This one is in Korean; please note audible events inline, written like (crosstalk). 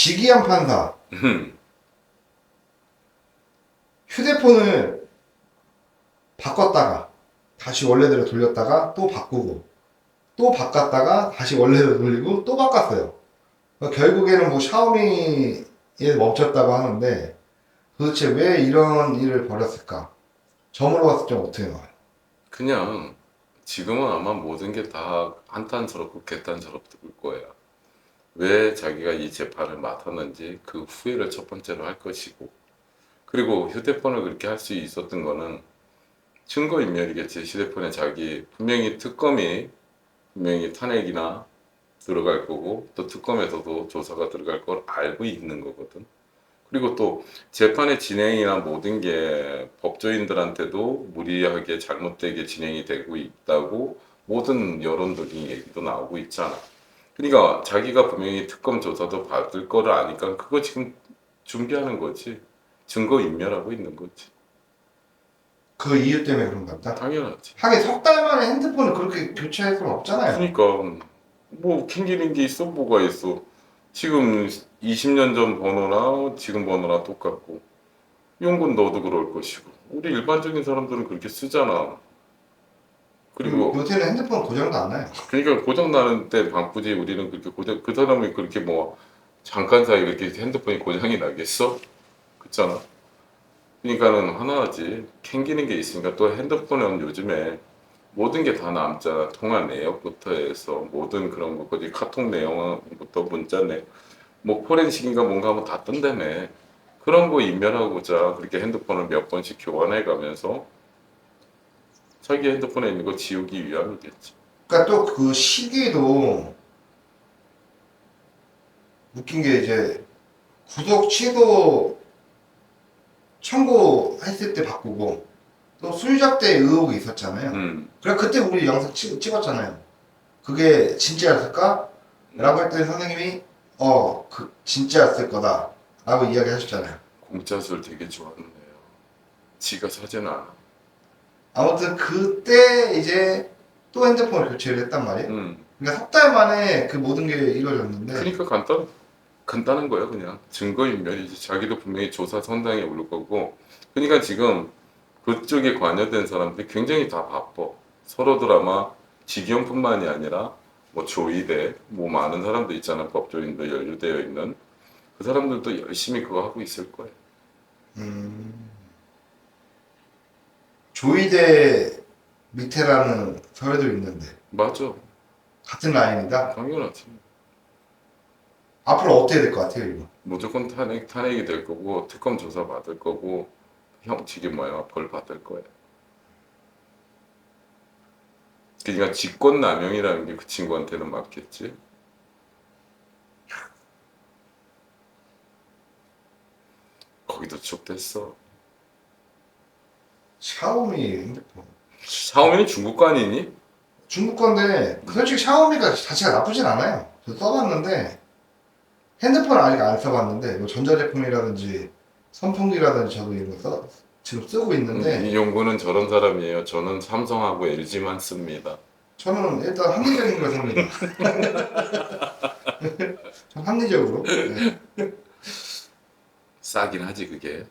직위한 판사 음, 휴대폰을 바꿨다가 다시 원래대로 돌렸다가 또 바꾸고 또 바꿨다가 다시 원래대로 돌리고 또 바꿨어요. 그러니까 결국에는 뭐 샤오미에 멈췄다고 하는데 도대체 왜 이런 일을 벌였을까? 점으로 봤을 때 어떻게 나와요? 그냥 지금은 아마 모든 게 다 한탄스럽고 개탄스럽을 거야. 왜 자기가 이 재판을 맡았는지 그 후회를 첫 번째로 할 것이고 그리고 휴대폰을 그렇게 할 수 있었던 거는 증거인멸이겠지. 휴대폰에 자기 분명히 특검이 분명히 탄핵이나 들어갈 거고 또 특검에서도 조사가 들어갈 걸 알고 있는 거거든. 그리고 또 재판의 진행이나 모든 게 법조인들한테도 무리하게 잘못되게 진행이 되고 있다고 모든 여론들이 얘기도 나오고 있잖아. 그러니까 자기가 분명히 특검 조사도 받을 거를 아니까 그거 지금 준비하는 거지. 증거 인멸하고 있는 거지. 그 이유 때문에 그런가 보다. 당연하지. 하긴 석 달 만에 핸드폰을 그렇게 교체할 수는 없잖아요. 그러니까 뭐 캥기는 게 있어 뭐가 있어. 지금 20년 전 번호나 지금 번호나 똑같고 용군 너도 그럴 것이고 우리 일반적인 사람들은 그렇게 쓰잖아. 그리고 요새는 핸드폰 고장도 안 나요. 그러니까 고장 나는 때 바쁘지 우리는 그렇게 고장 그 사람이 그렇게 뭐 잠깐 사이 그렇게 핸드폰이 고장이 나겠어? 그렇잖아. 그러니까는 하나지 캥기는 게 있으니까 또 핸드폰은 요즘에 모든 게 다 남잖아. 통화 내역부터 해서 모든 그런 것까지 카톡 내용부터 문자 내용 뭐 포렌식인가 뭔가 하면 다 뜬다며. 그런 거 인멸하고자 그렇게 핸드폰을 몇 번씩 교환해 가면서 자기 핸드폰에 있는 거 지우기 위함이겠지. 그러니까 또 그 시기도 웃긴 게 이제 구독 취소 청구했을 때 바꾸고 또 술잡대 의혹이 있었잖아요. 음. 그래 그때 우리 영상 찍, 찍었잖아요. 그게 진짜였을까? 라고 했더니 선생님이 어 그 진짜였을 거다 라고 이야기하셨잖아요. 공짜 술 되게 좋아하는 애요. 지가 사진 않아. 아무튼 그때 이제 또 핸드폰을 교체를 했단 말이에요. 음. 그러니까 석 달 만에 그 모든 게 이루어졌는데 그러니까 간단 간단한 거야 그냥 증거인멸이지. 자기도 분명히 조사 선당에 오를 거고. 그러니까 지금 그쪽에 관여된 사람들이 굉장히 다 바빠. 서로들 아마 직영뿐만이 아니라 뭐 조이대 뭐 많은 사람들 있잖아 법조인도 연루되어 있는 그 사람들도 열심히 그거 하고 있을 거야. 음, 조이대 밑에라는 설도 있는데 맞아. 같은 라인이다. 당연하지. 앞으로 어떻게 될 것 같아요 이거? 무조건 탄핵 탄핵이 될 거고 특검 조사 받을 거고 형칙이 뭐야 벌 받을 거야. 그러니까 직권 남용이라는 게 그 친구한테는 맞겠지. 거기도 촉됐어. 샤오미 핸드폰. 샤오미는 중국 거 아니니? 중국 건데 솔직히 샤오미가 자체가 나쁘진 않아요. 저 써봤는데 핸드폰 아직 안 써봤는데 뭐 전자제품이라든지 선풍기라든지 저도 이런 거 써, 지금 쓰고 있는데 이 용구는 저런 사람이에요. 저는 삼성하고 LG만 씁니다. 저는 일단 합리적인 걸 삽니다. 전 (laughs) (laughs) 합리적으로. 네. 싸긴 하지 그게.